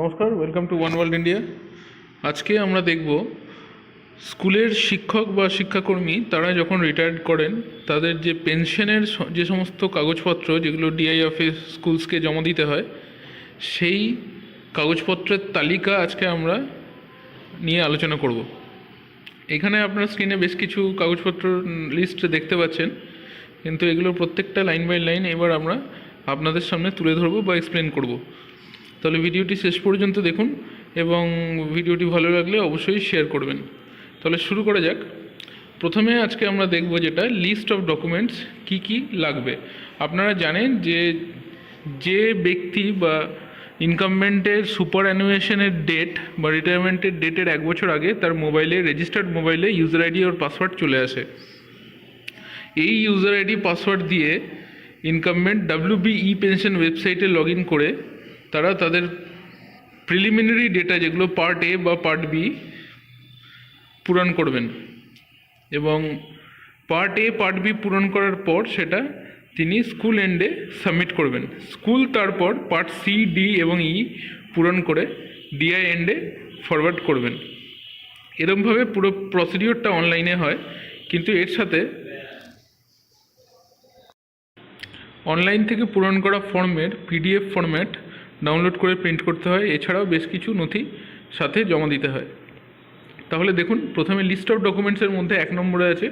নমস্কার welcome to one world India আজকে আমরা দেখব স্কুলের শিক্ষক বা শিক্ষাকর্মী তারা যখন রিটায়ার্ড করেন, তাদের যে পেনশনের যে সমস্ত কাগজপত্র যেগুলো ডিআই অফিস স্কুলসকে জমা দিতে হয়, সেই কাগজপত্রের তালিকা আজকে আমরা নিয়ে আলোচনা করব। এখানে আপনার স্ক্রিনে বেশ কিছু কাগজপত্র লিস্ট দেখতে পাচ্ছেন, কিন্তু এগুলো প্রত্যেকটা লাইন বাই লাইন এবার আমরা আপনাদের সামনে তুলে ধরবো বা এক্সপ্লেন করব। তাহলে ভিডিওটি শেষ পর্যন্ত দেখুন এবং ভিডিওটি ভালো লাগলে অবশ্যই শেয়ার করবেন। তাহলে শুরু করা যাক। প্রথমে আজকে আমরা দেখব যেটা লিস্ট অফ ডকুমেন্টস কি কি লাগবে। আপনারা জানেন যে যে ব্যক্তি বা ইনকামমেন্টের সুপার অ্যানুয়েশনের ডেট বা রিটায়ারমেন্টের ডেটের এক বছর আগে তার মোবাইলে রেজিস্টার্ড মোবাইলে ইউজার আইডি ওর পাসওয়ার্ড চলে আসে। এই ইউজার আইডি পাসওয়ার্ড দিয়ে ইনকামমেন্ট ডাব্লিউবিই পেনশন ওয়েবসাইটে লগ ইন করে তারা তাদের প্রিলিমিনারি ডেটা যেগুলো পার্ট এ বা পার্ট বি পূরণ করবেন। এবং পার্ট এ পার্ট বি পূরণ করার পর সেটা তিনি স্কুল এন্ডে সাবমিট করবেন। স্কুল তারপর পার্ট সি ডি এবং ই পূরণ করে ডিআই এন্ডে ফরওয়ার্ড করবেন। এরমভাবে পুরো প্রসিডিওরটা অনলাইনে হয়, কিন্তু এর সাথে অনলাইন থেকে পূরণ করা ফর্মের পিডিএফ ফরম্যাট ডাউনলোড করে প্রিন্ট করতে হয়। এছাড়াও বেশ কিছু নথি সাথে জমা দিতে হয়। তাহলে দেখুন, প্রথমে লিস্ট অফ ডকুমেন্টসের মধ্যে এক নম্বরে আছে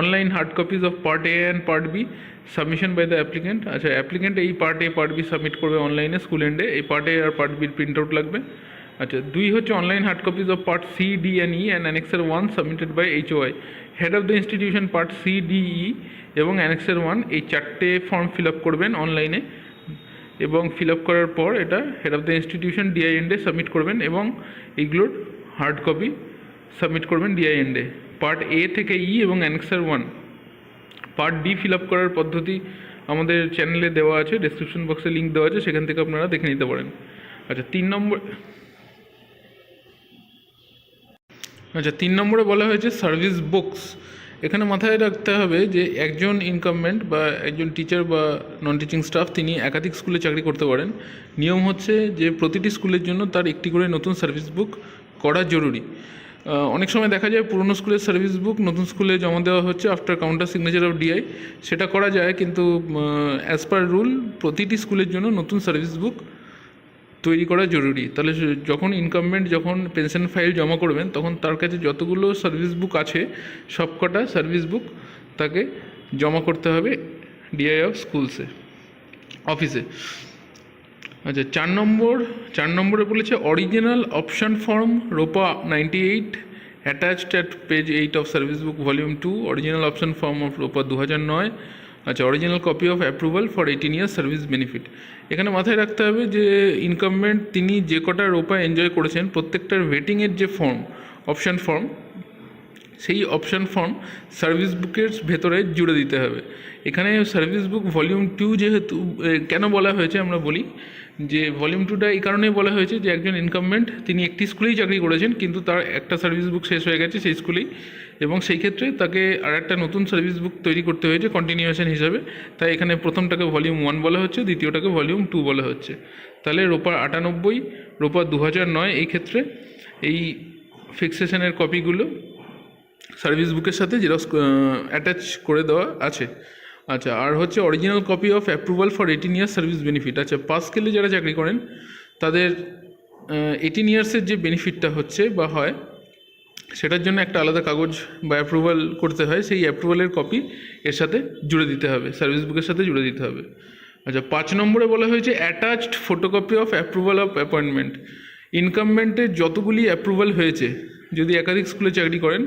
online hard copies of part A and part B submission by the applicant আচ্ছা অ্যাপ্লিকেন্ট এই part A part B submit করবে অনলাইনে স্কুল এন্ডে এই পার্ট এ আর পার্ট বির প্রিন্ট আউট লাগবে। আচ্ছা দুই হচ্ছে online hard copies of part C D and E and annexure one submitted by H Y head of the institution part C D E এবং অ্যানেক্সার ওয়ান এই চারটে form fill up করবেন অনলাইনে এবং ফিল আপ করার পর এটা head of the institution DI এন্ডে সাবমিট করবেন এবং এইগুলোর হার্ড কপি সাবমিট করবেন ডিআই এন্ডে পার্ট এ। থেকে ই এবং annexure one part D fill up করার পদ্ধতি আমাদের চ্যানেলে দেওয়া আছে ডেসক্রিপশন বক্সে লিঙ্ক দেওয়া আছে, সেখান থেকে আপনারা দেখে নিতে পারেন। আচ্ছা তিন নম্বর আচ্ছা তিন নম্বরে বলা হয়েছে সার্ভিস বুকস এখানে মাথায় রাখতে হবে যে একজন ইনকামমেন্ট বা একজন টিচার বা নন টিচিং স্টাফ তিনি একাধিক স্কুলে চাকরি করতে পারেন। নিয়ম হচ্ছে যে প্রতিটি স্কুলের জন্য তার একটি করে নতুন সার্ভিস বুক করা জরুরি। অনেক সময় দেখা যায় পুরনো স্কুলের সার্ভিস বুক নতুন স্কুলে জমা দেওয়া হচ্ছে after counter signature of DI সেটা করা যায়, কিন্তু অ্যাজ পার রুল প্রতিটি স্কুলের জন্য নতুন সার্ভিস বুক তৈরি করা জরুরি। তাহলে যখন ইনকামমেন্ট যখন পেনশন ফাইল জমা করবেন, তখন তার কাছে যতগুলো সার্ভিস বুক আছে, সবকটা সার্ভিস বুক তাকে জমা করতে হবে ডিআই অফ স্কুলসে অফিসে আচ্ছা চার নম্বর, চার নম্বরে বলেছে original option form ROPA ninety eight attached at page eight of service book volume two original option form of ROPA দু হাজার নয় আচ্ছা original copy of approval for eighteen year service benefit এখানে মাথায় রাখতে হবে যে ইনকামমেন্ট তিনি যে কটা রোপা এনজয় করেছেন, প্রত্যেকটার ওয়েটিংয়ের যে ফর্ম অপশান ফর্ম সেই অপশান ফর্ম সার্ভিস বুকের ভেতরে জুড়ে দিতে হবে। এখানে সার্ভিস বুক ভলিউম টু যেহেতু কেন বলা হয়েছে আমরা বলি যে ভলিউম টুটা এই কারণেই বলা হয়েছে যে একজন ইনকামমেন্ট তিনি একটি স্কুলেই চাকরি করেছেন, কিন্তু তার একটা সার্ভিস বুক শেষ হয়ে গেছে সেই স্কুলেই। এবং সেই ক্ষেত্রে তাকে আর একটা নতুন সার্ভিস বুক তৈরি করতে হয়েছে কন্টিনিউয়েশন হিসাবে। তাই এখানে প্রথমটাকে ভলিউম ওয়ান বলা হচ্ছে, দ্বিতীয়টাকে ভলিউম টু বলা হচ্ছে। তাহলে রোপার আটানব্বই রোপার দু হাজার নয়, এই ক্ষেত্রে এই ফিক্সেশনের কপিগুলো সার্ভিস বুকের সাথে জেরক্স অ্যাটাচ করে দেওয়া আছে। আচ্ছা আর হচ্ছে original copy of approval for eighteen years service benefit আচ্ছা পাস স্কেলে যারা চাকরি করেন, তাদের এইটিন ইয়ার্সের যে বেনিফিটটা হচ্ছে বা হয়, সেটার জন্য একটা আলাদা কাগজ বা অ্যাপ্রুভাল করতে হয়। সেই অ্যাপ্রুভালের কপি এর সাথে জুড়ে দিতে হবে সার্ভিস বুকের সাথে জুড়ে দিতে হবে। আচ্ছা পাঁচ নম্বরে বলা হয়েছে attached photocopy of approval of appointment ইনকামমেন্টের যতগুলি অ্যাপ্রুভাল হয়েছে, যদি একাধিক স্কুলে চাকরি করেন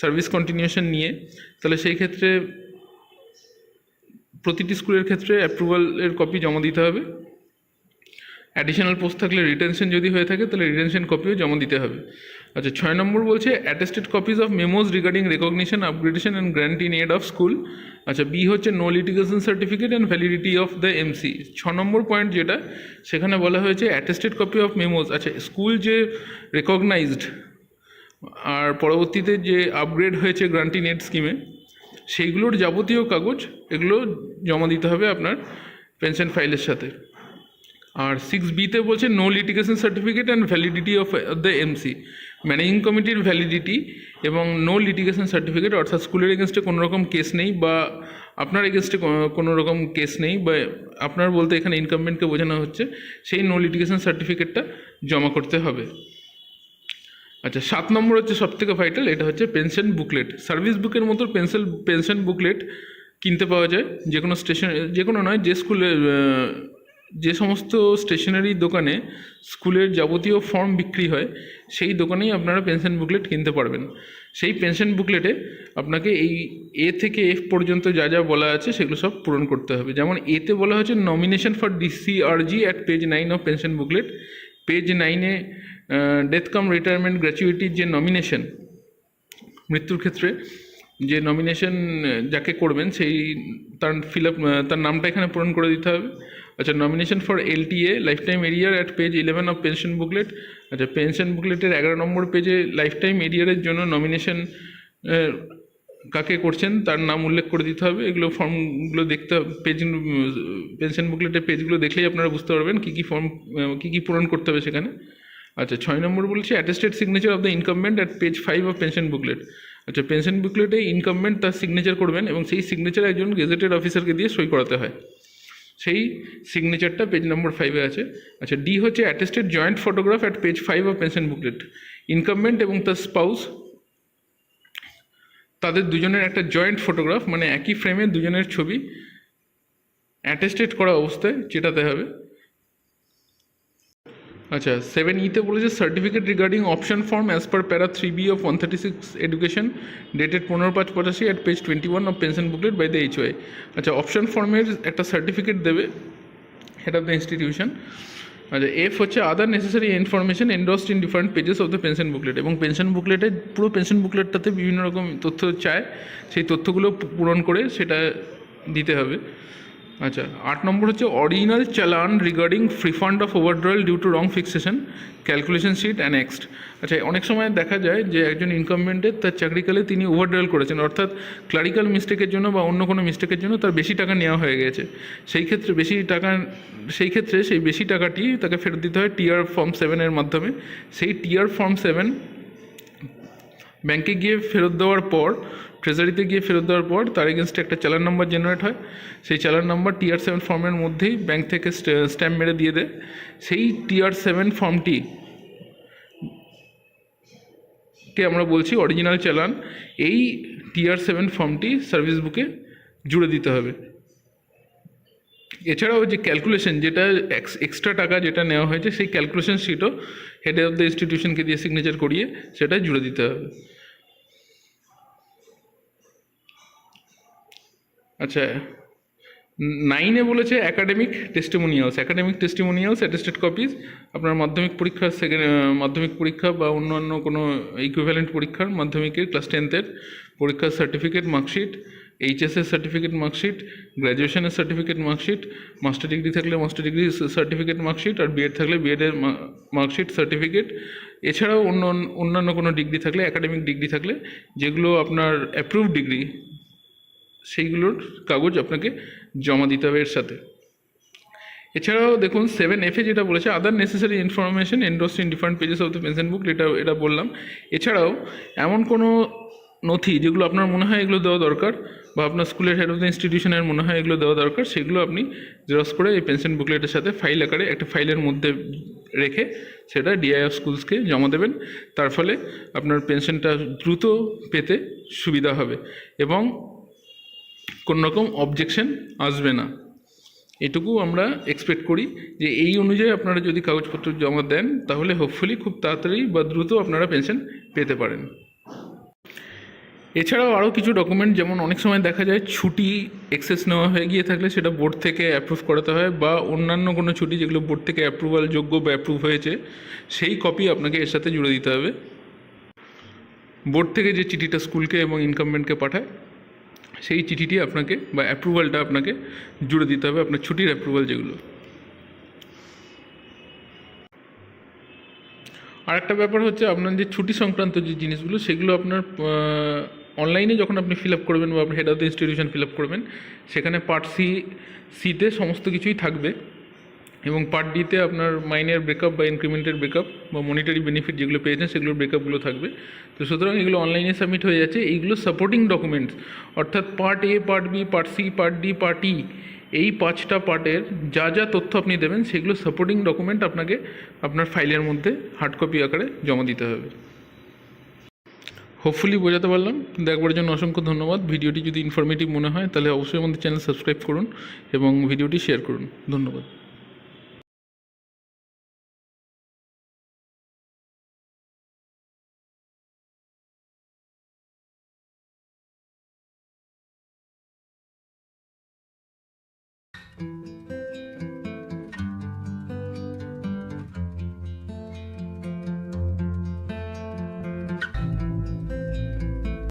সার্ভিস কন্টিনিউশন নিয়ে, তাহলে সেই ক্ষেত্রে প্রতিটি স্কুলের ক্ষেত্রে অ্যাপ্রুভালের কপি জমা দিতে হবে। অ্যাডিশনাল পোস্ট থাকলে রিটেনশন যদি হয়ে থাকে, তাহলে রিটেনশন কপিও জমা দিতে হবে। আচ্ছা ছয় নম্বর বলছে attested copies of memos regarding recognition upgradation and grant in aid of school আচ্ছা বি হচ্ছে no litigation certificate and validity of the MC ছ নম্বর পয়েন্ট যেটা, সেখানে বলা হয়েছে অ্যাটেস্টেড কপি অফ মেমোজ আচ্ছা স্কুল যে রেকগনাইজড আর পরবর্তীতে যে আপগ্রেড হয়েছে গ্রান্টি নেট স্কিমে সেইগুলোর যাবতীয় কাগজ এগুলো জমা দিতে হবে আপনার পেনশন ফাইলের সাথে। আর সিক্স বিতে বলছে no litigation certificate and validity of the MC managing কমিটির ভ্যালিডিটি এবং নো লিটিগেশন সার্টিফিকেট অর্থাৎ স্কুলের এগেনস্টে কোনো রকম কেস নেই বা আপনার এগেনস্টে কোনো রকম কেস নেই বা আপনার বলতে এখানে ইনকামমেন্টকে বোঝানো হচ্ছে, সেই নো লিটিগেশন সার্টিফিকেটটা জমা করতে হবে। আচ্ছা সাত নম্বর হচ্ছে সব থেকে ভাইটাল এটা হচ্ছে পেনশন বুকলেট সার্ভিস বুকের মতো পেনশন পেনশন বুকলেট কিনতে পাওয়া যায়। যে কোনো স্টেশন যে কোনো নয়, যে স্কুলে যে সমস্ত স্টেশনারি দোকানে স্কুলের যাবতীয় ফর্ম বিক্রি হয়, সেই দোকানেই আপনারা পেনশন বুকলেট কিনতে পারবেন। সেই পেনশন বুকলেটে আপনাকে এই এ থেকে এফ পর্যন্ত যা যা বলা আছে, সেগুলো সব পূরণ করতে হবে। যেমন এতে বলা হচ্ছে nomination for DCRG at page nine of pension booklet page নাইনে ডেথ কাম রিটায়ারমেন্ট গ্র্যাচুইটির যে নমিনেশন মৃত্যুর ক্ষেত্রে যে নমিনেশন যাকে করবেন, সেই তার ফিল আপ তার নামটা এখানে পূরণ করে দিতে হবে। আচ্ছা nomination for LTA life time arrear at page eleven of pension booklet আচ্ছা পেনশন বুকলেটের এগারো নম্বর পেজে লাইফ টাইম এরিয়ারের জন্য নমিনেশন কাকে করছেন, তার নাম উল্লেখ করে দিতে হবে। এগুলো ফর্মগুলো দেখতে হবে পেজ পেনশন বুকলেটের পেজগুলো দেখলেই আপনারা বুঝতে পারবেন কী কী ফর্ম কী কী পূরণ করতে হবে সেখানে। আচ্ছা ছয় নম্বর বলছে attested signature of the incumbent at page five of pension booklet আচ্ছা পেনশন বুকলেটে ইনকামমেন্ট তার সিগনেচার করবেন এবং সেই সিগনেচার একজন গেজেটেড অফিসারকে দিয়ে সই করাতে হয়। সেই সিগনেচারটা পেজ নম্বর ফাইভে আছে। আচ্ছা ডি হচ্ছে attested joint photograph at page five of pension booklet incumbent এবং তার স্পাউস তাদের দুজনের একটা জয়েন্ট ফটোগ্রাফ মানে একই ফ্রেমে দুজনের ছবি অ্যাটেস্টেড করা অবস্থায় চেটাতে হবে। আচ্ছা সেভেন ইতে বলেছে certificate regarding option form as per para three B of one thirty six education dated পনেরো পাঁচ পঁচাশি at page twenty one of pension booklet by the H Y আচ্ছা অপশন ফর্মের একটা সার্টিফিকেট দেবে হেড অফ দ্য ইনস্টিটিউশন আচ্ছা F হচ্ছে other necessary information endorsed in different pages of the pension booklet এবং পেনশন বুকলেটে পুরো পেনশন বুকলেটটাতে বিভিন্ন রকম তথ্য চায়, সেই তথ্যগুলো পূরণ করে সেটা দিতে হবে। আচ্ছা আট নম্বর হচ্ছে original challan regarding refund of overdrawal due to wrong fixation calculation sheet next আচ্ছা অনেক সময় দেখা যায় যে একজন ইনকামমেন্টের তার চাকরিকালে তিনি ওভারড্রয়াল করেছেন, অর্থাৎ ক্লারিক্যাল মিস্টেকের জন্য বা অন্য কোনো মিস্টেকের জন্য তার বেশি টাকা নেওয়া হয়ে গেছে। সেই ক্ষেত্রে বেশি টাকা, সেই ক্ষেত্রে সেই বেশি টাকাটি তাকে ফেরত দিতে হয় টিআর ফর্ম সেভেনের মাধ্যমে। সেই টিআর ফর্ম সেভেন ব্যাংকে গিয়ে ফেরত দেওয়ার পর ট্রেজারিতে গিয়ে ফেরত দেওয়ার পর, তার এগেনস্টে একটা চালান নাম্বার জেনারেট হয়। সেই চালান নাম্বার টিআর সেভেন ফর্মের মধ্যেই ব্যাংক থেকে স্ট্যাম্প মেরে দিয়ে দেয়। সেই টিআর সেভেন ফর্মটি কে আমরা বলছি অরিজিনাল চালান, এই টিআর সেভেন ফর্মটি সার্ভিস বুকে জুড়ে দিতে হবে। এছাড়াও যে ক্যালকুলেশন যেটা এক্সট্রা টাকা যেটা নেওয়া হয়েছে, সেই ক্যালকুলেশন শিটও হেড অফ দ্য ইনস্টিটিউশনকে দিয়ে সিগনেচার করিয়ে সেটা জুড়ে দিতে হবে। আচ্ছা নাইনে বলেছে academic testimonials academic testimonials attested copies আপনার মাধ্যমিক পরীক্ষার সেকেন্ড মাধ্যমিক পরীক্ষা বা অন্যান্য কোনো ইকুইভ্যালেন্ট পরীক্ষার মাধ্যমিকের ক্লাস টেন্থের পরীক্ষার সার্টিফিকেট মার্কশিট এইচএসের সার্টিফিকেট মার্কশিট গ্র্যাজুয়েশনের সার্টিফিকেট মার্কশিট মাস্টার ডিগ্রি থাকলে মাস্টার ডিগ্রি সার্টিফিকেট মার্কশিট আর বিএড থাকলে বিএডের মার্কশিট সার্টিফিকেট এছাড়াও অন্য, অন্যান্য কোনো ডিগ্রি থাকলে একাডেমিক ডিগ্রি থাকলে, যেগুলো আপনার অ্যাপ্রুভ ডিগ্রি সেইগুলোর কাগজ আপনাকে জমা দিতে হবে এর সাথে। এছাড়াও দেখুন সেভেন এফে যেটা বলেছে other necessary information endorsed in different pages of the pension book এটা এটা বললাম। এছাড়াও, এমন কোনো নথি যেগুলো আপনার মনে হয় এগুলো দেওয়া দরকার বা আপনার স্কুলের হেড অফ দ্য ইনস্টিটিউশনের মনে হয় এগুলো দেওয়া দরকার, সেগুলো আপনি জেরক্স করে এই পেনশন বুকলেটের সাথে ফাইল আকারে একটা ফাইলের মধ্যে রেখে সেটা ডিআই অফ স্কুলসকে জমা দেবেন। তার ফলে আপনার পেনশনটা দ্রুত পেতে সুবিধা হবে এবং কোনো রকম অবজেকশন আসবে না। এটুকু আমরা এক্সপেক্ট করি যে এই অনুযায়ী আপনারা যদি কাগজপত্র জমা দেন, তাহলে হোপফুলি খুব তাড়াতাড়ি বা দ্রুত আপনারা পেনশন পেতে পারেন। এছাড়াও আরও কিছু ডকুমেন্ট যেমন অনেক সময় দেখা যায় ছুটি এক্সেস নেওয়া হয়ে গিয়ে থাকলে সেটা বোর্ড থেকে অ্যাপ্রুভ করাতে হয় বা অন্যান্য কোনো ছুটি যেগুলো বোর্ড থেকে অ্যাপ্রুভাল যোগ্য বা অ্যাপ্রুভ হয়েছে, সেই কপি আপনাকে এর সাথে জুড়ে দিতে হবে। বোর্ড থেকে যে চিঠিটা স্কুলকে এবং ইনকামমেন্টকে পাঠায়, সেই চিঠিটি আপনাকে বা অ্যাপ্রুভালটা আপনাকে জুড়ে দিতে হবে আপনার ছুটির অ্যাপ্রুভাল যেগুলো। আরেকটা ব্যাপার হচ্ছে আপনার যে ছুটি সংক্রান্ত যে জিনিসগুলো, সেগুলো আপনার অনলাইনে যখন আপনি ফিল আপ করবেন বা আপনি head of the institution fill up করবেন, সেখানে পার্ট সি সিতে সমস্ত কিছুই থাকবে এবং পার্ট ডিতে আপনার মাইনের ব্রেকআপ বা ইনক্রিমেন্টের ব্রেকআপ বা মনিটারি বেনিফিট যেগুলো পেয়েছেন, সেগুলোর ব্রেকআপগুলো থাকবে। তো সুতরাং এগুলো অনলাইনে সাবমিট হয়ে যাচ্ছে। এইগুলো সাপোর্টিং ডকুমেন্টস অর্থাৎ part A part B part C part D part E এই পাঁচটা পার্টের যা যা তথ্য আপনি দেবেন, সেগুলো সাপোর্টিং ডকুমেন্ট আপনাকে আপনার ফাইলের মধ্যে হার্ড কপি আকারে জমা দিতে হবে। হোপফুলি বোঝাতে পারলাম। দেখবার জন্য অসংখ্য ধন্যবাদ। ভিডিওটি যদি ইনফরমেটিভ মনে হয়, তাহলে অবশ্যই আমাদের চ্যানেল সাবস্ক্রাইব করুন এবং ভিডিওটি শেয়ার করুন। ধন্যবাদ।